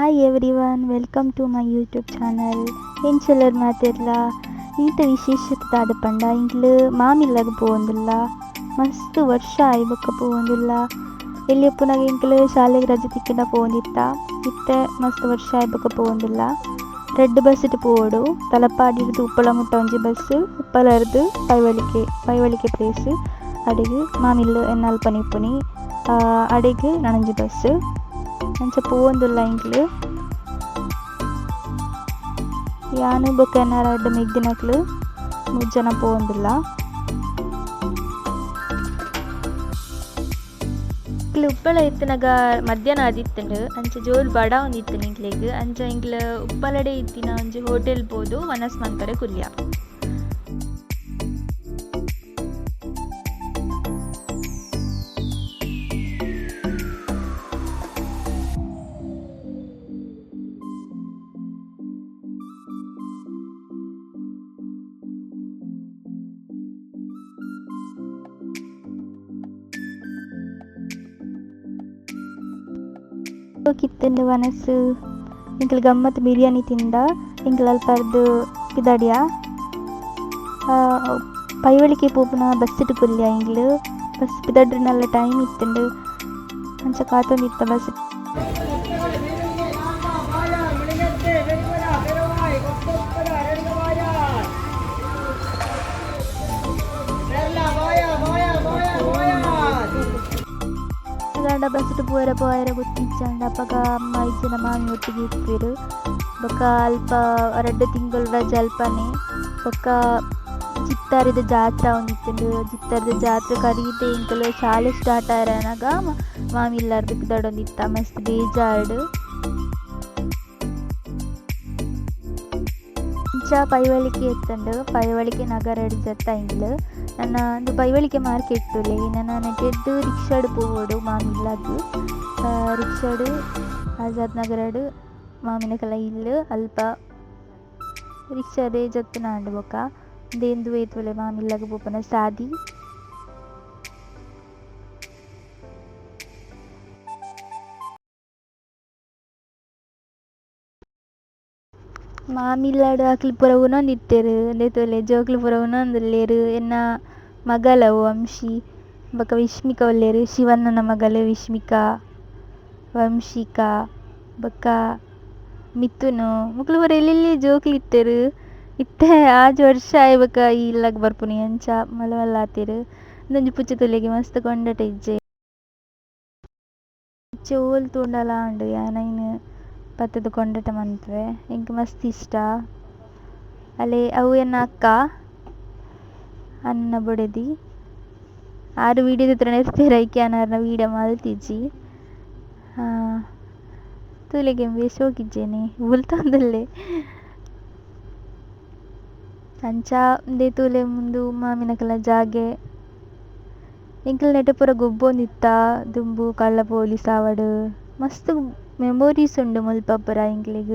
Hi everyone welcome to my YouTube channel ಎಂಚೆಲ್ಲರ್ ಮಾತಿರ್ಲ ಇಂಥ ವಿಶೇಷತಾದ ಪಂಡ ಇಂಕ್ಲು ಮಾಮಿಲ್ಲಾಗ ಪೋವಂದಿಲ್ಲ. ಮಸ್ತ್ ವರ್ಷ ಆಯ್ ಬೊಕ್ಕ ಪೋವಂದಿಲ್ಲ. ಎಲ್ಲಿ ಪುನಗ ಇಂಕ್ಲು ಶಾಲೆಗೆ ರಜೆ ತಿಕ್ಕಂಡ ಪೋವೊಂದಿತ್ತ? ಇತ್ತೆ ಮಸ್ತ್ ವರ್ಷ ಆಯ್ಬಕ್ಕ ಪೋವೊಂದುಲ್ಲ. ರೆಡ್ ಬಸ್ ಇಟ್ಟು ಪೋವಡು ತಲಪಾಡಿರ್ದು ಉಪ್ಪಳ ಮುಟ್ಟ ಒಂಜಿ ಬಸ್ ಉಪ್ಪಲರ್ದು ಪೈವಳಿಕೆ ಪೈವಳಿಕೆ ಪ್ಲೇಸ್ ಅಡಿಗೆ ಮಾಮಿಲ್ಲು ಎನ್ನಲ್ಪನಿ ಇಪ್ಪುನಿ ಅಡಿಗೆ ನನಂಜಿ ಬಸ್ ಅಂಚ ಪೋವೊಂದುಲ್ಲ ಇಂಕ್ಲು ಯಾನು ಬೊಕ ಎನ್ನಾರ ಅಡ್ಡ ಮಿಗ್ದಿನಕ್ಲು ಮೂಜ್ ಜನ ಪೋವೊಂದುಲ್ಲ ಇಂಕ್ಲು ಉಪ್ಪಳ ಇತ್ತಿನಗ ಮಧ್ಯಾಹ್ನ ಆದಿತ್ತಂಡು, ಅಂಚ ಜೋರು ಬಡ ಒಂದಿತ್ತು ಇಂಕ್ಲೆಗ್ ಅಂಚ ಇಂಕ್ಲ ಉಪ್ಪಲಡೆ ಇತ್ತಿನ ಒಂಜಿ ಹೋಟೆಲ್ ಪೋದು ವನಸ್ ಮಂಕರೆ ಕುಲ್ಯ. ಕಿತ್ತಂಡು ಮನಸ್ಸು ಇಂಕಲ್ ಗಮ್ಮತ್ ಬಿರಿಯಾನಿ ತಿಂದ ಇಂಕಲ್ ಅಲ್ಪರ್ದು ಪಿದಾಡಿಯ? ಪೈವಳಿಕೆ ಪೋಪುನ ಬಸ್ ಇಟ್ಟು ಇಂಗ್ಲು ಬಸ್ ಪಿದಡ್ರೆ ನಲ್ಲ ಟೈಮ್ ಇತ್ತಂಡು ಅಂಚ ಕಾತೊಂದಿತ್ತ ಬಸ್. ಗಾಂಡ ಬಸ್ ಇಟ್ಟು ಪೋಯರ ಪೋಯರ ಗೊತ್ತಿಚ್ಚಂಡ ಅಪ್ಪಗ ಅಮ್ಮ ಇಜ್ಜಿನ ಮಾಮಿ ಒಟ್ಟಿಗೆ ಇಪ್ಪೇರು ಬೊಕ್ಕ ಅಲ್ಪ ಎರಡು ತಿಂಗಳು ರಜೆ ಅಲ್ಪನೆ ಬೊಕ್ಕ ಚಿತ್ತಾರದ ಜಾತ್ರೆ ಒಂದಿತ್ತುಂಡು ಚಿತ್ತಾರದ ಜಾತ್ರೆ ಕರೀತೆ ಇಂಕಲು ಶಾಲೆ ಸ್ಟಾರ್ಟ್ ಆಯ್ರನಾಗ ಮಾಮಿ ಇಲ್ಲಾರ್ದು ಪಿದಾಡೊಂದಿತ್ತ ಮಸ್ತ್ ಬೇಜಾರ್ಡು ಇಂಚ ಪೈವಳಿಕೆ ಎತ್ತಂಡು ಪೈವಳಿಕೆ ನಗರ ಜತ್ತ ಇಂಗ್ಲು ನನ್ನ ಒಂದು ಪೈವಳಿಕೆ ಮಾರ್ಕೆಟ್ ತುಲೆ ನನ್ನ ನೆಟ್ಟೆದ್ದು ರಿಕ್ಷಾಡು ಪೋವೋಡು ಮಾಮಿ ಇಲ್ಲದು ರಿಕ್ಷಾಡು ಆಜಾದ್ ನಗರಡು ಮಾಮಿನ ಕಲ ಇಲ್ಲು ಅಲ್ಪ ರಿಕ್ಷಾಡೆ ಜತ್ತು ನಾಂಡು ಬೊಕ ದೇಂದು ಏತುಲೆ ಮಾಮಿ ಇಲ್ಲಗ ಪೋಪನ ಸಾದಿ ಮಾಮಿಲ್ಲಾಡು ಅಕ್ಲು ಪೂರ ಉನೊಂದಿತ್ತೆರ್ ದೆತೊಲೆ ಜೋಕುಲು ಪೂರ ಉನೊಂದುಲ್ಲೆರ್ ಎನ್ನ ಮಗಲವು ವಂಶಿ, ಬೊಕ ವಿಶ್ಮಿಕ ಉಲ್ಲೆರ್ ಶಿವಣ್ಣನ ಮಗಲು ವಿಶ್ಮಿಕ, ವಂಶಿಕ, ಬೊಕ ಮಿಥುನ್. ಮೊಕ್ಲು ಪೂರ ಎಲ್ಲೆಲ್ಲೆ ಜೋಕುಲು ಇತ್ತೆರ್? ಇತ್ತೆ ಆಜಿ ವರ್ಷ ಆಯ್ ಬೊಕ ಈ ಇಲ್ಲಗ್ ಬರ್ಪುನಿ ಅಂಚ ಮಲ್ಲ ಮಲ್ಲ ಆತೆರ್ ಉಂದೊಂಜಿ ಪುಚ್ಚ ತುಲೆಗ್ ಮಸ್ತ್ ಕೊಂಡಟ ಇಜ್ಜೆ. ಇಚ್ಚೆ ಓಲ್ ತೂಂಡಲ ಉಂಡು ಯಾನೈನ್. ಪತ್ತದು ಕೊಂಡಟ ಮನ್ಪುವೆ ಎಂಕ್ ಮಸ್ತ್ ಇಷ್ಟ. ಅಲೆ ಅವು ಎನ್ನ ಅಕ್ಕ ಅನ್ನ ಬೊಡೆದಿ. ಆರು ವೀಡಿಯೋ ತಿತ್ತುನ ಇರ್ತೆರ್ ಐಕೆ ಅನಾರ್ನ ವೀಡಿಯೋ ಮಲ್ತಿಜ್ಜಿ ತೂಲೆಗೆಂಬೆ ಶೋಕಿಜ್ಜೆನೆ ಬುಲ್ತೊಂದುಲ್ಲೆ ಅಂಚ ಉಂದೆ ತೂಲೆ ಮುಂದು ಮಾಮಿನಕಲ ಜಾಗೆ. ಎಂಕಲ್ನ ನೆಟ್ಟ್ ಪೂರ ಗೊಬ್ಬೊಂದಿತ್ತ, ದುಂಬು, ಕಳ್ಳ ಪೊಲೀಸ್ ಆವಡ್. ಮಸ್ತ್ ಮೆಮೊರೀಸ್ ಉಂಡು ಮುಲ್ಪ ಪೂರ ಎಂಕ್ಲೆಗ್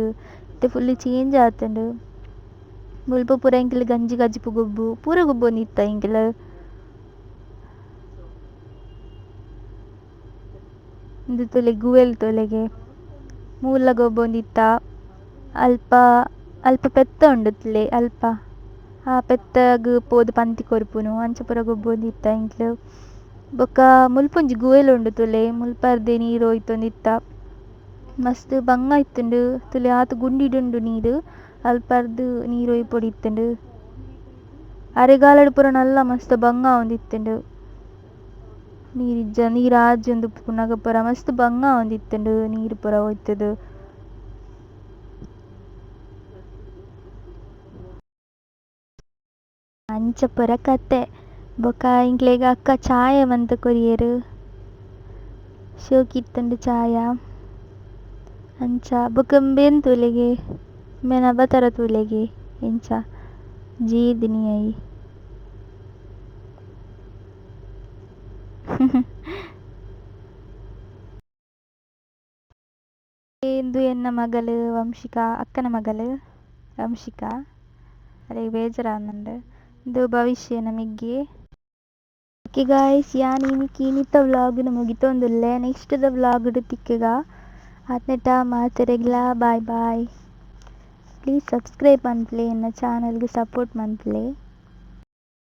ಇತ್ತೆ ಫುಲ್ಲ್ ಚೇಂಜ್ ಆತುಂಡು ಮುಲ್ಪ ಪೂರ ಎಂಕುಲು ಗಂಜಿ ಕಜಿಪು ಗೊಬ್ಬು ಪೂರ ಗೊಬ್ಬೊಂದಿತ್ತ ಎಂಕುಲು ಉಂದು ತೂಲೆ ಗುವೆಲ್ ತೂಲೆಗೆ ಮೂಲ ಗೊಬ್ಬೊಂದಿತ್ತ ಅಲ್ಪ ಅಲ್ಪ ಪೆತ್ತ ಉಂಡು ತೂಲೆ ಅಲ್ಪ ಆ ಪೆತ್ತಗ್ ಪೋದು ಪಂತಿ ಕೊರ್ಪುನು ಅಂಚ ಪೂರ ಗೊಬ್ಬೊಂದಿತ್ತ ಎಂಕ್ಲು ಬೊಕ ಮುಲ್ಪೊಂಜಿ ಗುವೆಲ್ ಉಂಡು ತೂಲೆ ಮುಲ್ಪರ್ದೆ ನೀರು ಒಯ್ತೊಂದಿತ್ತ ಮಸ್ತ್ ಬಂಗ ಇತ್ತುಂಡು ತೂಲೆ ಆತ್ ಗುಂಡಿಡ್ ಉಂಡು ನೀರ್ ಅಲ್ಪರ್ದ್ ನೀರ್ ಒಯ್ಪೊಡು ಇತ್ತೆಂಡ್ ಅರೆಗಾಲಡ್ ಪೂರ ನಲ್ಲ ಮಸ್ತ್ ಬಂಗ ಆವೊಂದಿತ್ತೆಂಡ್ ನೀರ್ ಇಜ್ಜ ನೀರ್ ಆಜಿ ಉಂದುಪ್ಪುನಗ ಪೂರ ಮಸ್ತ್ ಬಂಗ ಆವೊಂದಿತ್ತೆಂಡ್ ನೀರ್ ಪೂರ ಒಯ್ತುದು ಅಂಚ ಪೂರ ಕತೆ ಬೊಕ ಎಂಕ್ಲೆಗ್ ಅಕ್ಕ ಚಾಯ ಮಂತ್ ಕೊರಿಯೆರ್ ಶೋಕಿತ್ತುಂಡು ಚಾಯ ಅಂಚ ಬೊಕ ಉಂಬೆನ್ ತೂಲೆಗೆ ಉಂಬೆನ ಬತರ ತೂಲೆಗೆ ಎಂಚ ji ಐ ಇಂದು ಎನ್ನ ಮಗಳು ವಂಶಿಕ, ಅಕ್ಕನ ಮಗಳು ವಂಶಿಕ ಅರೆ ಬೇಜರಾನಂದ ಇಂದು ಭವಿಷ್ಯನ ಮಿಗ್ಗಿ ಓಕೆ ಗಾಯ್ಸ್ ಯಾನ್ ಇನಿ ಕೀನಿತ್ತ ವ್ಲಾಗ್ನ ಮುಗಿತೊಂದುಲ್ಲೆ. Next the vlog ತಿಕ್ಕಗ. ಆತ್ನೆಟ ಮಾತೆರೆಗ್ಲ bye bye please subscribe ಮನ್ಪಲೆ ಎನ್ನ ಚಾನಲ್ಗೆ ಸಪೋರ್ಟ್ ಮನ್ಪಲೆ